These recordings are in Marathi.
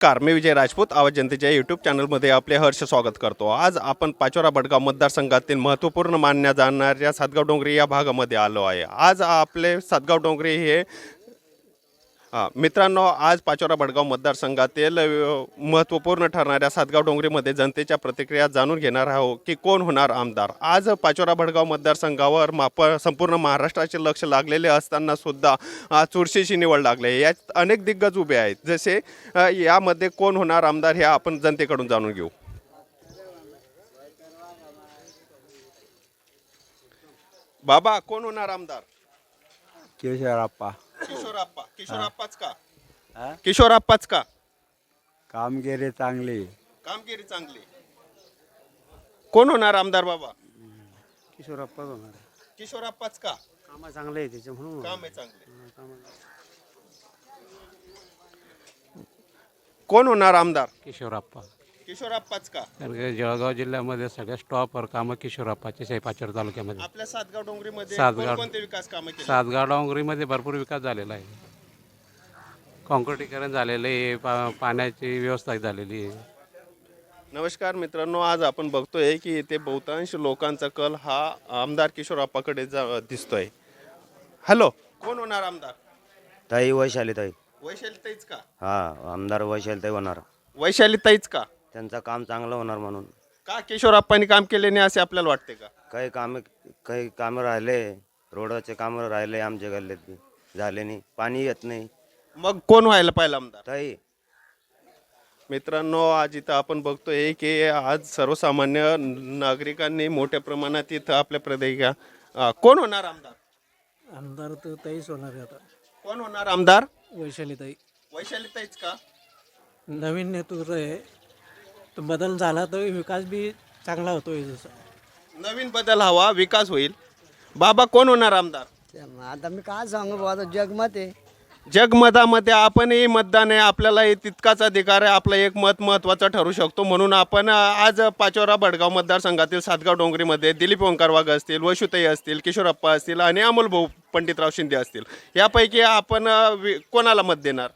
कार मी विजय राजपूत. आवाज जनतेच्या यूट्यूब चॅनलमध्ये आपले हर्ष स्वागत करतो. आज आपण पाचोरा बडगाव मतदारसंघातील महत्त्वपूर्ण मानल्या जाणाऱ्या सातगाव डोंगरी या भागामध्ये आलो आहे. आज आपले सातगाव डोंगरी हे मित्रांनो आज पाचोरा भडगाव मतदारसंघातील महत्त्वपूर्ण ठरणाऱ्या सातगाव डोंगरीमध्ये जनतेच्या प्रतिक्रिया जाणून घेणार आहोत की कोण होणार आमदार. आज पाचोरा भडगाव मतदारसंघावर माप संपूर्ण महाराष्ट्राचे लक्ष लागलेले असताना सुद्धा चुरशीची निवड लागली यात अनेक दिग्गज उभे आहेत. जसे यामध्ये कोण होणार आमदार हे आपण जनतेकडून जाणून घेऊ. बाबा कोण होणार आमदार? केशवराप्पा. किशोरप्पा किशोरप्पाच का? हा? किशोरप्पाच का? कामगिरी चांगली. कामगिरी चांगली. कोण होणार आमदार बाबा? किशोरप्पा होणार किशोरप्पाच का? कामं चांगलं आहे त्याच्या म्हणून. काम आहे चांगले. कोण होणार आमदार? किशोरप्पा किशोरप्पाच का? कारण की जळगाव जिल्ह्यामध्ये सगळ्या स्टॉपवर कामं किशोरप्पाचे आहे पाचोड तालुक्यामध्ये. आपल्या सातगाव डोंगरीमध्ये सातगाव. कोणते विकास कामं केली? सातगाव डोंगरीमध्ये भरपूर विकास झालेला आहे. कॉन्क्रिटीकरण झालेलं आहे पा पाण्याची व्यवस्था झालेली आहे. नमस्कार मित्रांनो आज आपण बघतोय की इथे बहुतांश लोकांचा कल हा आमदार किशोरप्पाकडे जा दिसतोय. हॅलो कोण होणार आमदार? ताई वैशाली ताई. वैशाली ताईच का? हा आमदार वैशाली ताई होणार. वैशाली ताईच का? त्यांचं काम चांगलं होणार म्हणून. का किशोरप्पांनी काम केले नाही असे आपल्याला वाटते का? काही कामे काही कामं राहिले रोडाचे कामं राहिले आमच्या गल्लीत बी. झाले नाही पाणी येत नाही. मग कोण व्हायला पाहिजे आमदार? ताई. मित्रांनो आज इथं आपण बघतोय की आज सर्वसामान्य नागरिकांनी मोठ्या प्रमाणात इथं आपल्या प्रदेशा अं, कोण होणार आमदार? आमदार तर ताईच होणार आहे आता. कोण होणार आमदार? वैशाली ताई वैशाली ताईच का? नवीन नेतृत्व आहे. तो बदल झाला तर विकास बी चांगला होतोय जसं. नवीन बदल हवा विकास होईल. बाबा कोण होणार आमदार? आता मी काय सांगू बाबा आता जगमत आहे. जगमतामध्ये आपणही मतदान आहे आपल्यालाही तितकाच अधिकार आहे आपलं एक मत महत्त्वाचं ठरू शकतो. म्हणून आपण अं, आज पाचोरा भडगाव मतदारसंघातील सातगाव डोंगरीमध्ये दिलीप ओंकार वाघ असतील वैशुताई असतील किशोरप्पा असतील आणि अमोल भाऊ पंडितराव शिंदे असतील. यापैकी आपण अं, वि- कोणाला मत देणार?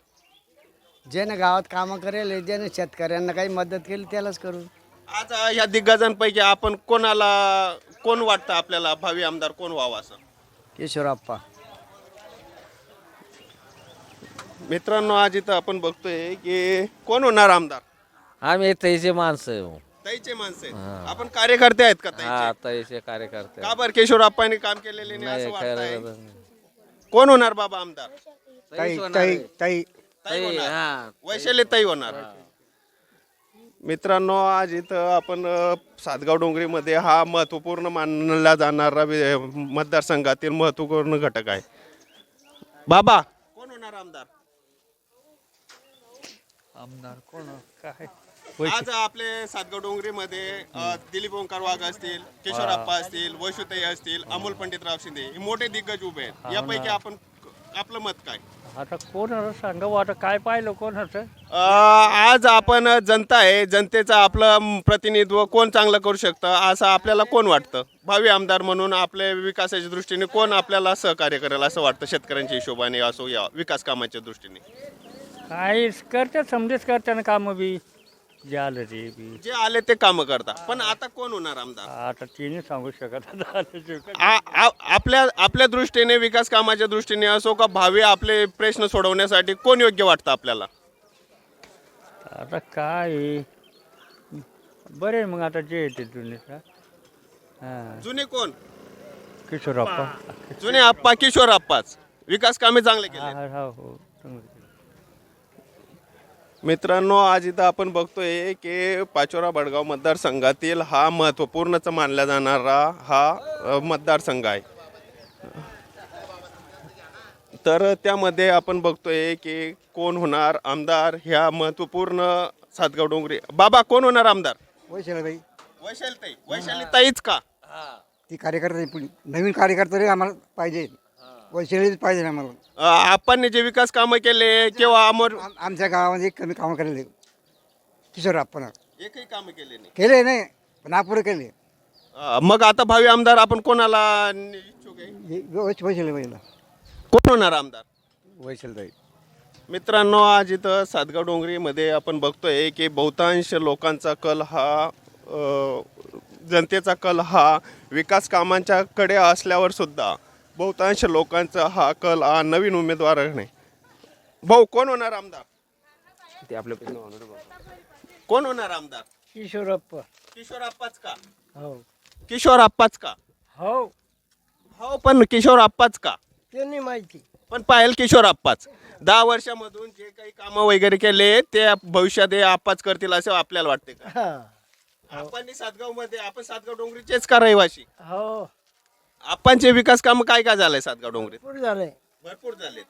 ज्याने गावात कामं करेल ज्याने शेतकऱ्यांना काही मदत केली त्यालाच करू. आज अं, या दिग्गजांपैकी आपण कोणाला कोण वाटतं आपल्याला भावी आमदार कोण व्हावं असं? किशोरप्पा मित्रांनो आज इथं आपण बघतोय की कोण होणार आमदार? आम्ही तैचे माणसं आहे हो. ताईचे माणसे आपण कार्यकर्ते आहेत का हा ताईचे तैचे कार्यकर्ते. का बरं केशवराप्पांनी काम केलेले नाही असं वाटतंय? कोण होणार बाबा आमदार? ताई ताई ताई ताई होणार. हा वैशाली ताई होणार. मित्रांनो आज इथं आपण अ, सातगाव डोंगरीमध्ये हा महत्त्वपूर्ण मानला जाणारा वि- मतदारसंघातील महत्त्वपूर्ण घटक आहे. बाबा. कोण होणार आमदार? आमदार कोण? काय? आज आपले सातगाव डोंगरीमध्ये अ, दिलीप ओंकार वाघ असतील किशोरप्पा असतील वैशुताई असतील अमोल पंडितराव शिंदे हे मोठे दिग्गज उभे आहेत. यापैकी आपण आपलं मत काय? आता कोण होतं सांगा बुवा, आता काय पाहिलं कोण होतं अ, आज आपण जनता आहे जनतेचं आपलं म, प्रतिनिधित्व कोण चांगलं करू शकतं असं आपल्याला कोण वाटतं? भावी आमदार म्हणून आपल्या विकासाच्या दृष्टीने कोण आपल्याला सहकार्य करेल असं वाटतं शेतकऱ्यांच्या हिशोबाने असो या विकास कामाच्या दृष्टीने? काय करते समजेच करते ना कामं बी. जे आलं ते बी. जे आले ते कामं करता. पण आता कोण होणार आमदार? आता तिने सांगू शकत आता आल्याचे का. आ- आ- आपल्या आपल्या दृष्टीने विकास कामाच्या दृष्टीने असो का भावी आपले प्रश्न सोडवण्यासाठी कोण योग्य वाटतं आपल्याला? आता काय? आहे? बरे आहे मग आता जे येते जुने हां? जुने कोण? किशोरप्पा जुने आप्पा किशोर आप्पाच. विकास कामे चांगले केले. हा हा हो चांगलं. मित्रांनो आज इथं आपण बघतोय की पाचोरा भडगाव मतदारसंघातील हा महत्त्वपूर्णच मानला जाणारा हा मतदारसंघ आहे. तर त्यामध्ये आपण बघतोय की कोण होणार आमदार ह्या महत्त्वपूर्ण सातगाव डोंगरी. बाबा कोण होणार आमदार? वैशाली ताई वैशालीताई. वैशालीताईच का? ती कार्यकर्ता नवीन कार्यकर्ता आम्हाला पाहिजे. वैशालीच पाहिजे आम्हाला अ, आपण जे विकास कामं केले किंवा अमर आम- आमच्या गावामध्ये कमी कामं केलेले. किशोरप्पा एकही कामं केले नाही. केले नाही पण नागपूर केले. अ, मग आता भावी आमदार आपण कोणाला इच्छुक आहे? वैशाली बाईला कोण होणार आमदार? वैशाली ताई मित्रांनो आज इथं सातगाव डोंगरीमध्ये आपण बघतोय की बहुतांश लोकांचा कल हा अ, जनतेचा कल हा विकास कामांच्याकडे असल्यावर सुद्धा बहुतांश लोकांचा हा कल हा नवीन उमेदवाराने भाऊ कोण होणार आमदार? ते आपलं कोण होणार आमदार? किशोरप्पा. किशोर आप्पाच का? हो. किशोर आप्पाच का? हो. हो पण किशोर आप्पाच का? त्यांनी माहिती. पण पायल किशोर आप्पाच दहा वर्षामधून जे काही कामं वगैरे केले ते भविष्यात हे आप्पाच करतील असं आपल्याला वाटते का? आपण सातगावमध्ये आपण सातगाव डोंगरीचेच का रहिवाशी हो. आपणचे विकास काम काय काय झालंय सातगाव डोंगरीत? झालंय. भरपूर झाले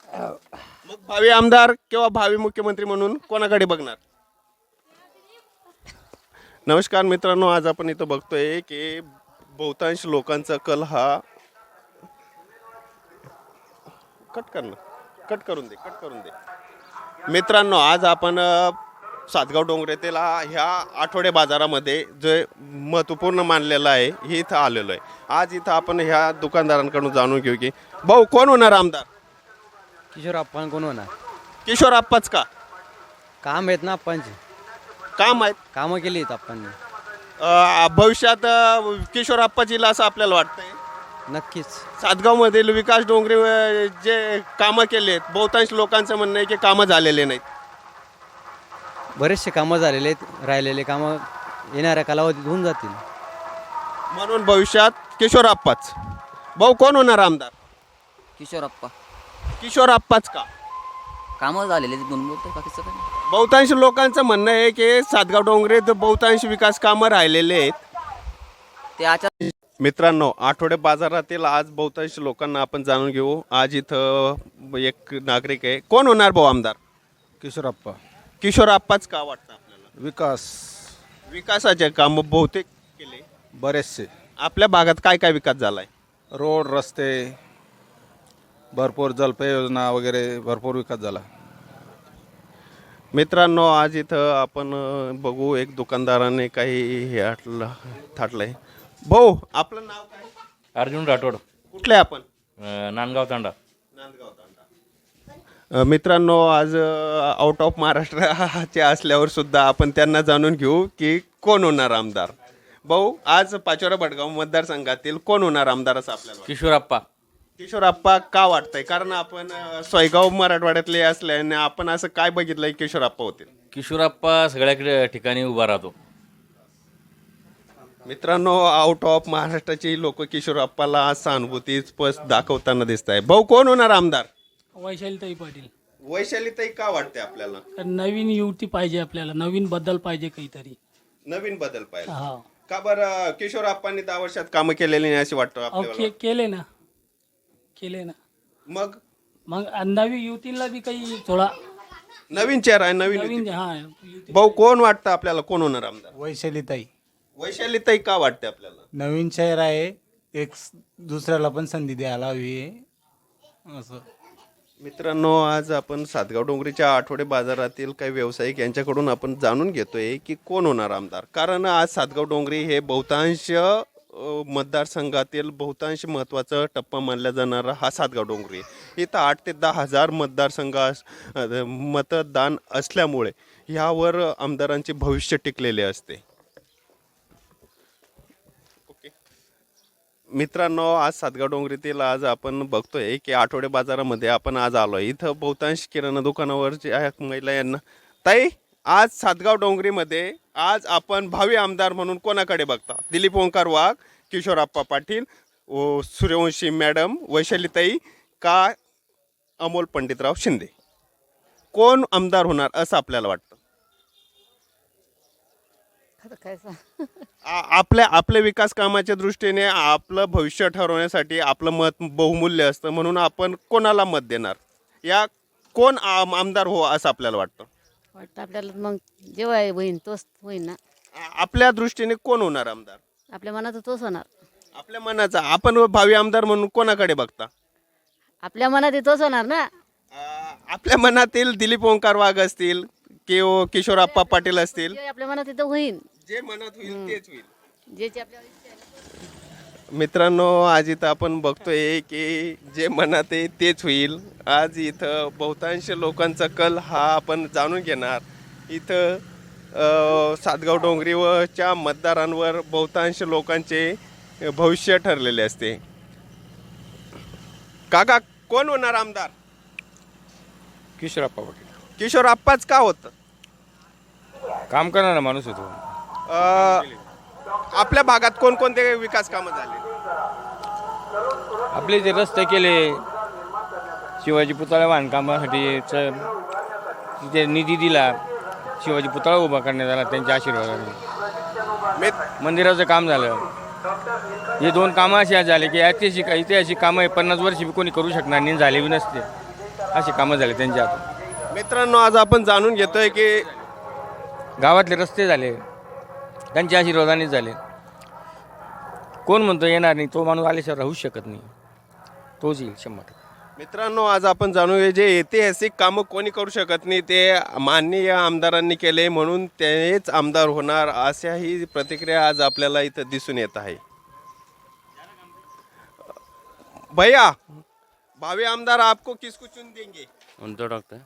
मग भावी आमदार किंवा भावी मुख्यमंत्री म्हणून कोणाकडे बघणार? नमस्कार मित्रांनो आज आपण इथं बघतोय की बहुतांश लोकांचा कल हा कट कर ना. कट करून दे कट करून दे. मित्रांनो आज आपण अ, सातगाव डोंगरेतील ह्या आठवडे बाजारामध्ये जे महत्त्वपूर्ण मानलेलं आहे हे इथं आलेलो आहे. आज इथं आपण ह्या दुकानदारांकडून जाणून घेऊ की भाऊ कोण होणार आमदार? किशोर आपण कोण होणार? किशोर आप्पाच का? काम आहेत ना आपणचे काम आहेत? कामं केली आहेत आपण अ, भविष्यात अ, किशोर आप्पाच येईल असं आपल्याला वाटतंय? नक्कीच. सातगावमधील विकास डोंगरे अ, जे कामं केलेत बहुतांश लोकांचं म्हणणं आहे की कामं झालेले नाहीत. बरेचसे कामं झालेले आहेत राहिलेले कामं येणाऱ्या कालावधीत होऊन जातील. म्हणून भविष्यात किशोर आप्पाच. भाऊ कोण होणार आमदार? किशोरप्पा किशोर आप्पाच का? कामं झालेले म्हणून बोलतोय बाकीचं काय नाही. बहुतांश लोकांचं म्हणणं आहे की सातगाव डोंगरेत बहुतांश विकास कामं राहिलेले आहेत. ते आचार मित्रांनो आठवडे बाजारातील आज बहुतांश लोकांना आपण जाणून घेऊ. आज इथं एक नागरिक आहे. कोण होणार भाऊ आमदार? किशोरप्पा किशोर आप्पाच का वाटतं आपल्याला? विकास. विकासाचे काम बहुतेक केले. बरेचसे. आपल्या भागात काय काय विकास झालाय? रोड रस्ते भरपूर जलपय योजना वगैरे भरपूर विकास झाला. मित्रांनो आज इथं आपण अं, बघू एक दुकानदाराने काही हे आटलं थाटलंय. भाऊ आपलं नाव काय? अर्जुन राठोड. कुठले आपण? अं, नांदगाव तांडा. अ, मित्रांनो आज आउट ऑफ महाराष्ट्राचे असल्यावर सुद्धा आपण त्यांना जाणून घेऊ की कोण होणार आमदार. भाऊ आज पाचोरा भडगाव मतदारसंघातील कोण होणार आमदार असं आपल्याला? किशोरप्पा. किशोरप्पा का वाटतंय? कारण आपण सोयगाव मराठवाड्यातले असल्याने आपण असं काय बघितलंय किशोरप्पा होतील किशोरप्पा सगळ्या ठिकाणी उभा राहतो. मित्रांनो आउट ऑफ महाराष्ट्राची लोक किशोरप्पाला सहानुभूती स्पष्ट दाखवताना दिसत आहे भाऊ कोण होणार आमदार? वैशालीताई पाटील. वैशालीताई का वाटते आपल्याला? तर नवीन युवती पाहिजे आपल्याला नवीन बदल पाहिजे काहीतरी. नवीन बदल पाहिजे. हा. का बरं किशोरप्पांनी दहा वर्षात कामं केलेली नाही असे वाटतं अहो आपल्याला? के केले ना. केले ना. मग? मग नवी युवतीला बी काही थोडा नवीन चेहरा आहे नवीन नवीन. हा युवती. भाऊ कोण वाटतं आपल्याला? कोण होणार आमदार? वैशालीताई. वैशालीताई का वाटते आपल्याला? नवीन चेहरा आहे एक स- दुसऱ्याला पण संधी द्यायला हवी आहे असं. मित्रांनो आज आपण सातगाव डोंगरीच्या आठवडे बाजारातील काही व्यावसायिक यांच्याकडून आपण जाणून घेतोय की कोण होणार आमदार कारण आज सातगाव डोंगरी हे बहुतांश मतदारसंघातील बहुतांश महत्त्वाचा टप्पा मानला जाणारा हा सातगाव डोंगरी आहे. इथं आठ ते दहा हजार मतदारसंघ मतदान असल्यामुळे ह्यावर आमदारांचे भविष्य टिकलेले असते मित्रांनो आज सातगाव डोंगरीतील आज आपण बघतोय की आठवडे बाजारामध्ये आपण आज आलोय. इथं बहुतांश किराणा दुकानावर जे आहे महिला यांना. ताई आज सातगाव डोंगरीमध्ये आज आपण भावी आमदार म्हणून कोणाकडे बघता? दिलीप ओंकार वाघ किशोरप्पा पाटील व सूर्यवंशी मॅडम वैशालीताई का अमोल पंडितराव शिंदे? कोण आमदार होणार असं आपल्याला वाटतं? आ- आपल्या आपल्या विकास कामाच्या दृष्टीने आपलं भविष्य ठरवण्यासाठी आपलं मत बहुमूल्य असतं म्हणून आपण कोणाला मत देणार? या कोण आम- आमदार हो असं आपल्याला वाटतं? वाटतं आपल्याला मग जेव्हा होईन तोच होईन ना? आ- आपल्या दृष्टीने कोण होणार आमदार? आपल्या मनात तोच होणार. आपल्या मनाचा आपण भावी आमदार म्हणून कोणाकडे बघता? आपल्या मनात तोच होणार ना? आ, आपल्या मनातील दिलीप ओंकार वाघ असतील किंवा किशोरप्पा पाटील असतील. जे आपल्या मनात तिथं होईन जे मनात होईल तेच होईल. जे जे आपल्या मित्रांनो आज इथं आपण बघतोय की जे मनात आहे तेच होईल. आज इथं बहुतांश लोकांचा कल हा आपण जाणून घेणार. इथं अ, सातगाव डोंगरी व च्या मतदारांवर बहुतांश लोकांचे भविष्य ठरलेले असते. काका कोण होणार आमदार? किशोरप्पा पाटील. किशोर आप्पाच का होतं? काम करणारा माणूस होतो अ, आपल्या भागात कोणकोणते विकास कामं झाले? आपले जे रस्ते केले शिवाजी पुतळा बांधकामासाठी च- तिथे निधी दिला शिवाजी पुतळा उभा करण्यात आला त्यांच्या आशीर्वादाने. मंदिराचं काम झालं. हे दोन कामं अशी झाले की ऐतिहासिक ऐतिहासिक कामं हे पन्नास वर्षी बी कोणी करू शकणार नाही झाले बी नसते. अशी कामं झाले त्यांच्या हातून. मित्रांनो आज आपण जाणून घेतोय की गावातले रस्ते झाले त्यांच्या आशीर्वादानेच झाले कोण म्हणतो येणार नाही तो माणूस आल्याशिवाय राहूच शकत नाही तोच येईल शंभर टक्के. मित्रांनो आज आपण जाणून घेऊ जे ऐतिहासिक कामं कोणी करू शकत नाही ते माननीय आमदारांनी केले म्हणून तेच आमदार होणार अशाही प्रतिक्रिया आज आपल्याला इथं दिसून येत आहे भैया भावी आमदार आपको किसको चुन देंगे उनतो डॉक्टर?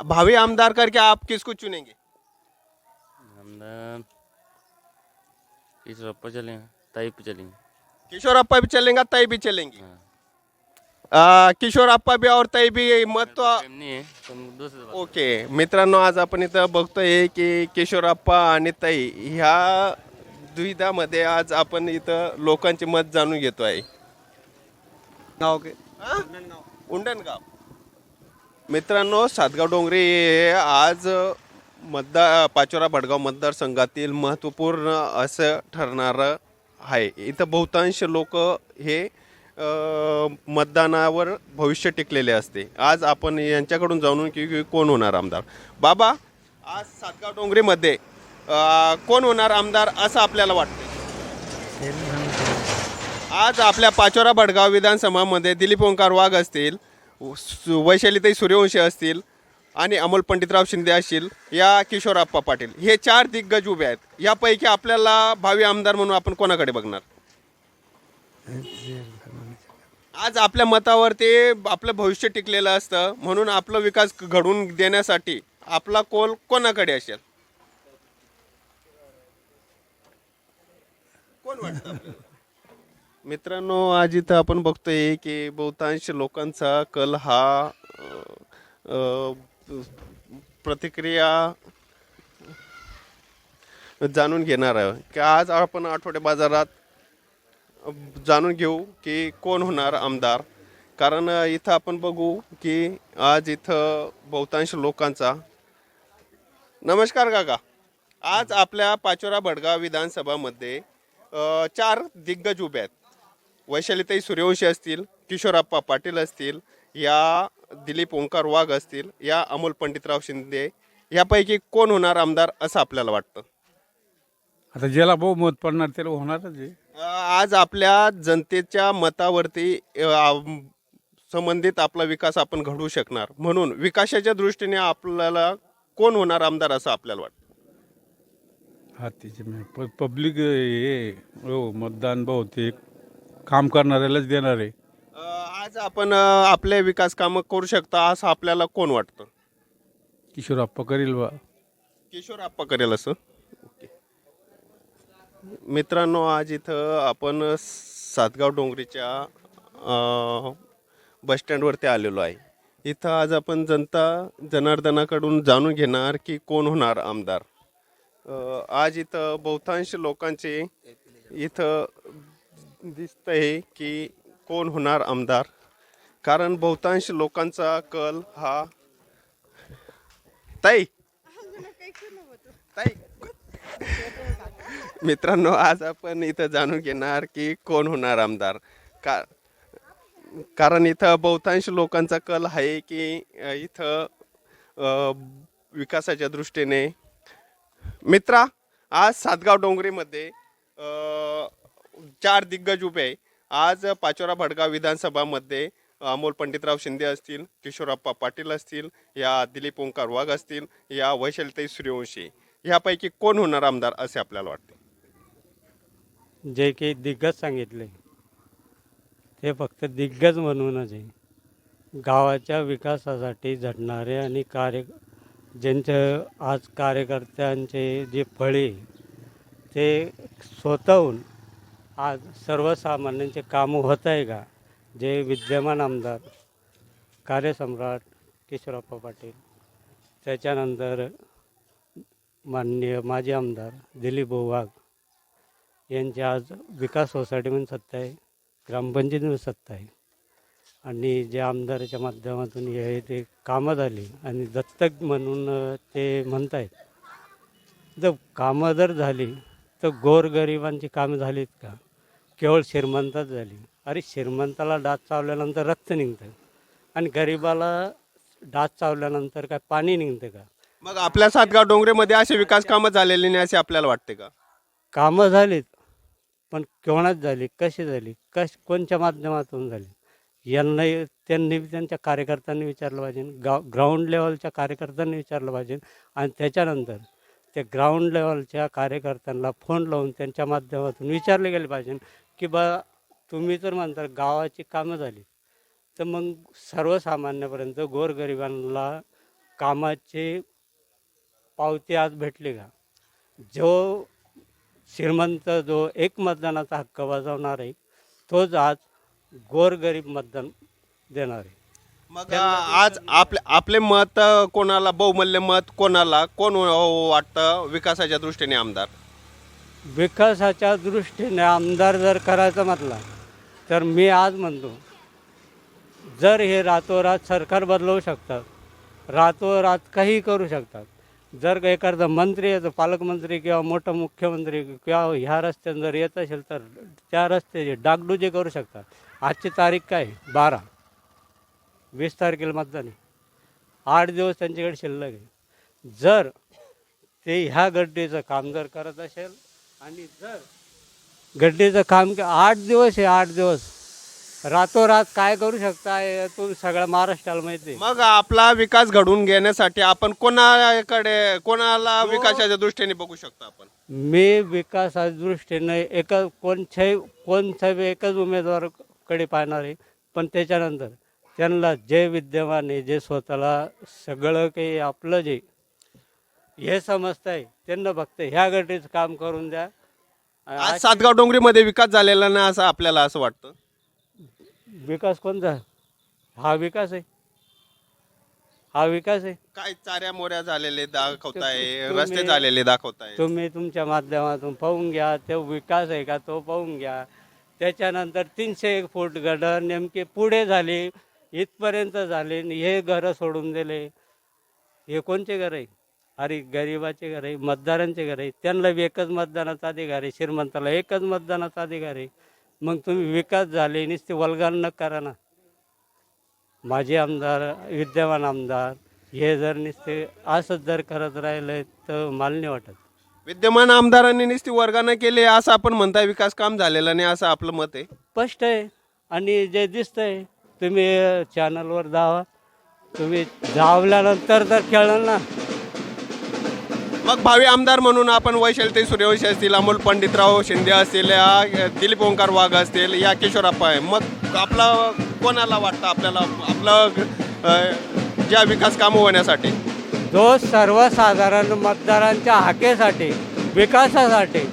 भावी आमदार करके आप किसको चुनेंगे? आमदार किस रप्पा चलेंगे ताई पे चलेंगे। किशोर अप्पा भी चलेंगे तय भी चलेंगे। आ, किशोर अप्पा भी और तय भी मत तो नहीं है दूसरे ओके मित्रांनो आज आपण इथं बघतोय की किशोरप्पा आणि ताई ह्या द्विधामध्ये आज आपण इथं लोकांचे मत जाणून घेतो आहे गाव के उंडणगाव मित्रांनो सातगाव डोंगरी हे आज मतदार पाचोरा भडगाव मतदारसंघातील महत्त्वपूर्ण असं ठरणारं आहे. इथं बहुतांश लोक हे मतदानावर भविष्य टिकलेले असते. आज आपण यांच्याकडून जाणून की कोण होणार आमदार. बाबा आज सातगाव डोंगरीमध्ये कोण होणार आमदार असं आपल्याला वाटतं आज आपल्या पाचोरा भडगाव विधानसभामध्ये दिलीप ओंकार वाघ असतील. सु- वैशालीताई सूर्यवंशी असतील आणि अमोल पंडितराव शिंदे असतील या किशोरप्पा पाटील. हे चार दिग्गज उभे आहेत. यापैकी आपल्याला भावी आमदार म्हणून आपण कोणाकडे बघणार? आज आपल्या मतावर ते आपलं भविष्य टिकलेलं असतं. म्हणून आपला विकास घडवून देण्यासाठी आपला कोल कोणाकडे असेल? कोण वाटतं आपल्याला? मित्रांनो आज इथं आपण बघतोय की बहुतांश लोकांचा कल हा अ, अ, प्रतिक्रिया जाणून घेणार आहे. की आज आपण आठवडे बाजारात जाणून घेऊ की कोण होणार आमदार. कारण इथं आपण बघू की आज इथं बहुतांश लोकांचा नमस्कार काका. आज आपल्या पाचोरा भडगाव विधानसभामध्ये अ, चार दिग्गज उभे आहेत. वैशालीताई सूर्यवंशी असतील किशोरप्पा पाटील असतील या दिलीप ओंकार वाघ असतील या अमोल पंडितराव शिंदे यापैकी कोण होणार आमदार असं आपल्याला वाटतं? आता ज्याला बहुमत पडणार त्याला होणारच आहे. अ, आज आपल्या जनतेच्या मतावरती अ, आम- संबंधित आपला विकास आपण घडवू शकणार. म्हणून विकासाच्या दृष्टीने आपल्याला कोण होणार आमदार असं आपल्याला वाटतं? हा त्याचे पब्लिक हे हो मतदान बहुतेक काम करणाऱ्यालाच देणार आहे. अ, आज आपण अ, आपले विकास कामं करू शकता असं आपल्याला कोण वाटतं? किशोरप्पा करील बा. किशोर आप्पा करेल असं? ओके. मित्रांनो आज इथं आपण सातगाव डोंगरीच्या अ, बसस्टँडवरती आलेलो आहे. इथं आज आपण जनता जनार्दनाकडून जाणून घेणार की कोण होणार आमदार. अ, आज इथं बहुतांश लोकांचे इथं दिसतंय की कोण होणार आमदार? कारण बहुतांश लोकांचा कल हा ताई! ताई! मित्रांनो आज आपण इथं जाणून घेणार की कोण होणार आमदार. का कारण इथं बहुतांश लोकांचा कल आहे की इथं विकासाच्या दृष्टीने मित्रा आज सातगाव डोंगरीमध्ये चार दिग्गज उभे आहे. आज पाचोरा भडगाव विधानसभामध्ये अमोल पंडितराव शिंदे असतील किशोरप्पा पाटील असतील या दिलीप ओंकार वाघ असतील या वैशलताई सूर्यवंशी. यापैकी कोण होणार आमदार असे आपल्याला वाटते? जे की दिग्गज सांगितले. ते फक्त दिग्गज म्हणूनच आहे. गावाच्या विकासासाठी झटणारे आणि कार्य ज्यांचं आज कार्यकर्त्यांचे जे फळे ते स्वतःहून आज सर्वसामान्यांचे कामं होत आहे का? जे विद्यमान आमदार कार्यसम्राट किशोरप्पा पाटील त्याच्यानंतर माननीय माजी आमदार दिलीप वाघ यांची आज विकास सोसायटीमध्ये सत्ता आहे ग्रामपंचायतीमध्ये सत्ता आहे. आणि जे आमदाराच्या माध्यमातून हे आहे ते कामं झाली आणि दत्तक म्हणून ते म्हणत आहेत जर कामं जर झाली तर गोरगरिबांची कामं झालीत का? केवळ श्रीमंतच झाली. अरे श्रीमंताला डास चावल्यानंतर रक्त निघतं. आणि गरिबाला डास चावल्यानंतर काय पाणी निघतं का? मग आपल्या सातगाव डोंगरेमध्ये असे विकास कामं झालेली नाही असे आपल्याला वाटते का? कामं झालीत पण कोणाच झाली कशी झाली कश कोणत्या माध्यमातून झाली? यांना त्यांनी त्यांच्या कार्यकर्त्यांनी विचारलं पाहिजे. गाव ग्राउंड लेवलच्या कार्यकर्त्यांनी विचारलं पाहिजे. आणि त्याच्यानंतर त्या ग्राउंड लेवलच्या कार्यकर्त्यांना फोन लावून त्यांच्या माध्यमातून विचारले गेले पाहिजे. की बा तुम्ही तर म्हणता गावाची कामं झाली तर मग सर्वसामान्यपर्यंत गोरगरिबांना कामाची पावती आज भेटली का? जो श्रीमंत जो एक मतदानाचा हक्क बजावणार आहे तोच आज गोरगरीब मतदान देणार. आहे मग आज आपले आपले मत कोणाला बहुमूल्य मत कोणाला कोण व- वाटतं विकासाच्या दृष्टीने आमदार? विकासाच्या दृष्टीने आमदार जर करायचं म्हटलं तर मी आज म्हणतो जर हे रातोरात सरकार बदलवू शकतात रातोरात काही करू शकतात जर एखादा मंत्री येतो पालकमंत्री किंवा मोठा मुख्यमंत्री किंवा ह्या रस्त्यानं जर येत असेल तर त्या रस्त्याचे डागडुजे करू शकतात. आजची तारीख काय? बारा. वीस तारखेला मतदान आहे. आठ दिवस त्यांच्याकडे शिल्लक आहे. जर ते ह्या गड्डीचं काम जर करत असेल आणि जर गड्डीचं काम के- आठ दिवस आहे आठ दिवस. रातोरात काय करू शकता हे तुम्ही सगळ्या महाराष्ट्राला माहिती आहे. मग आपला विकास घडवून घेण्यासाठी आपण कोणाकडे कोणाला विकासाच्या दृष्टीने बघू शकतो आपण? मी विकासाच्या दृष्टीने एका कोणत्याही कोणत्या बी एकच उमेदवाराकडे पाहणार आहे. पण त्याच्यानंतर त्यांना जे विद्यमान आहे जे स्वतःला सगळं काही आपलं जे हे समजतं आहे त्यांना फक्त ह्या गटीचं काम करून द्या. आज सातगाव डोंगरीमध्ये विकास झालेला नाही असं आपल्याला असं वाटतं? विकास कोणता हा विकास आहे. हा विकास आहे. काय चाऱ्या मोऱ्या झालेले दाखवताय तुम्ही- रस्ते झालेले दाखवताय. तुम्ही तुमच्या माध्यमातून पाहून घ्या तो विकास आहे का तो पाहून घ्या. त्याच्यानंतर तीनशे एक फूट गडर नेमके पुढे झाले. इथपर्यंत झाले आणि हे घरं सोडून दिले. हे कोणचे घर आहे? अरे गरिबाचे घर आहे मतदारांचे घर आहे. त्यांना बी एकच मतदानाचा अधिकार आहे श्रीमंताला एकच मतदानाचा अधिकार आहे. मग तुम्ही विकास झाले नुसते वल्गान न करा ना. माझे आमदार विद्यमान आमदार हे जर नुसते असंच जर करत राहिलं तर मला नाही वाटत. विद्यमान आमदारांनी नुसती वर्गानं केले असं आपण म्हणताय विकास काम झालेलं नाही असं आपलं मत आहे? स्पष्ट आहे. आणि जे दिसतंय तुम्ही चॅनलवर जावा. तुम्ही जावल्यानंतर तर खेळणार ना. मग भावी आमदार म्हणून आपण वैशालते सूर्यवंशी असतील अमोल पंडितराव शिंदे असतील या दिलीप ओंकार वाघ असतील या किशोरप्पा आहे. मग आपला कोणाला वाटतं आपल्याला? आपलं ज्या विकास कामं होण्यासाठी? जो सर्वसाधारण मतदारांच्या हाकेसाठी विकासासाठी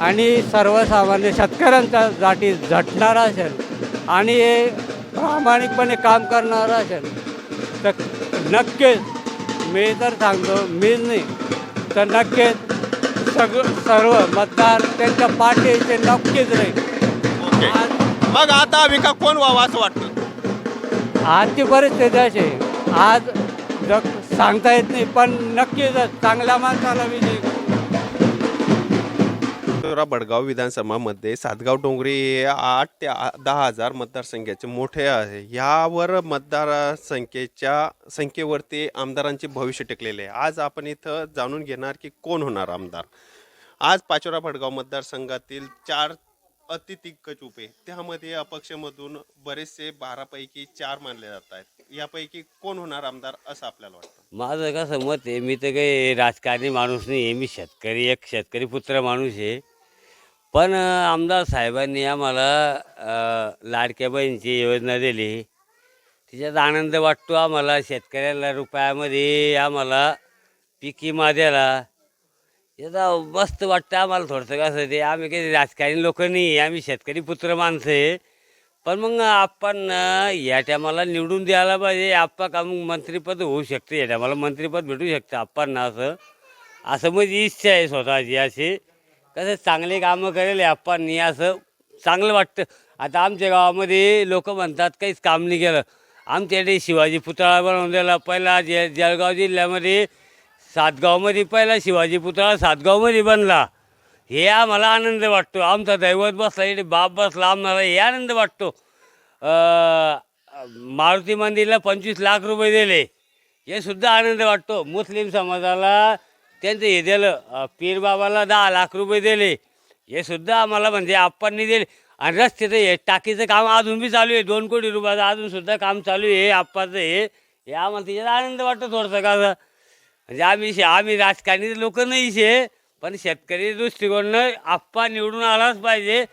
आणि सर्वसामान्य शेतकऱ्यांच्या साठी झटणारा असेल आणि प्रामाणिकपणे काम करणारा असेल तर नक्कीच मी तर सांगतो मीच नाही तर नक्कीच सग सर्व मतदार त्यांच्या पाठीचे नक्कीच राहील ओके मग आता विकास कोण व्हावा असं वाटतं आजची परिस्थिती अशी. आज जग सांगता येत नाही पण नक्कीच चांगल्या माणसाला विजय. शिवरा बडगाव विधानसभामध्ये सातगाव डोंगरी हे आठ ते दहा हजार मतदारसंख्याचे मोठे आहे. यावर मतदारसंख्येच्या संख्येवरती आमदारांचे भविष्य टेकलेले आहे. आज आपण इथं जाणून घेणार की कोण होणार आमदार. आज पाचोरा भडगाव मतदारसंघातील चार अतिदिग्गज उभे. त्यामध्ये अपक्षमधून बरेचसे बारापैकी चार मानले जात आहेत. यापैकी कोण होणार आमदार असं आपल्याला वाटतं? माझं कसं मत आहे मी तर काही राजकारणी माणूस नाही आहे मी शेतकरी एक शेतकरी पुत्र माणूस आहे. पण आमदार साहेबांनी आम्हाला लाडक्या बहिणीची योजना दिली. तिच्यात आनंद वाटतो आम्हाला. शेतकऱ्याला रुपयामध्ये आम्हाला पिकी माद्याला याचा मस्त वाटतं आम्हाला थोडंसं कसं ते. आम्ही काही राजकारणी लोक नाही आम्ही शेतकरी पुत्र माणसं आहे. पण मग आपण या टायमाला निवडून द्यायला पाहिजे. आप्पा का मग मंत्रिपद होऊ शकते? या टायमाला मंत्रिपद भेटू शकतं आपण असं. असं माझी इच्छा आहे स्वतःची अशी. कसं चांगले कामं करेल आप्पांनी असं चांगलं वाटतं. आता आमच्या गावामध्ये लोक म्हणतात काहीच काम नाही केलं. आमच्याकडे शिवाजी पुतळा बनवून दिला. पहिला जे जळगाव जिल्ह्यामध्ये सातगावमध्ये पहिला शिवाजी पुतळा सातगावमध्ये बनला. हे आम्हाला आनंद वाटतो. आमचा दैवत बसला इथे बाप बसला आम्हाला हे आनंद वाटतो. मारुती मंदिरला पंचवीस लाख रुपये दिले. हे सुद्धा आनंद वाटतो. मुस्लिम समाजाला त्यांचं हे दिलं पीरबाबाला दहा लाख रुपये दिले. हे सुद्धा आम्हाला म्हणजे आप्पांनी दिले. आणि रस्त्याचं हे टाकीचं काम अजून बी चालू आहे. दोन कोटी रुपयाचं अजून सुद्धा काम चालू आहे. आप्पाचं हे हे आम्हाला त्याच्यात आनंद वाटतो थोडंसं का म्हणजे आम्ही शे- आम्ही राजकारणी लोक नाही शे पण शेतकरी दृष्टिकोननं आप्पा निवडून आलाच पाहिजे.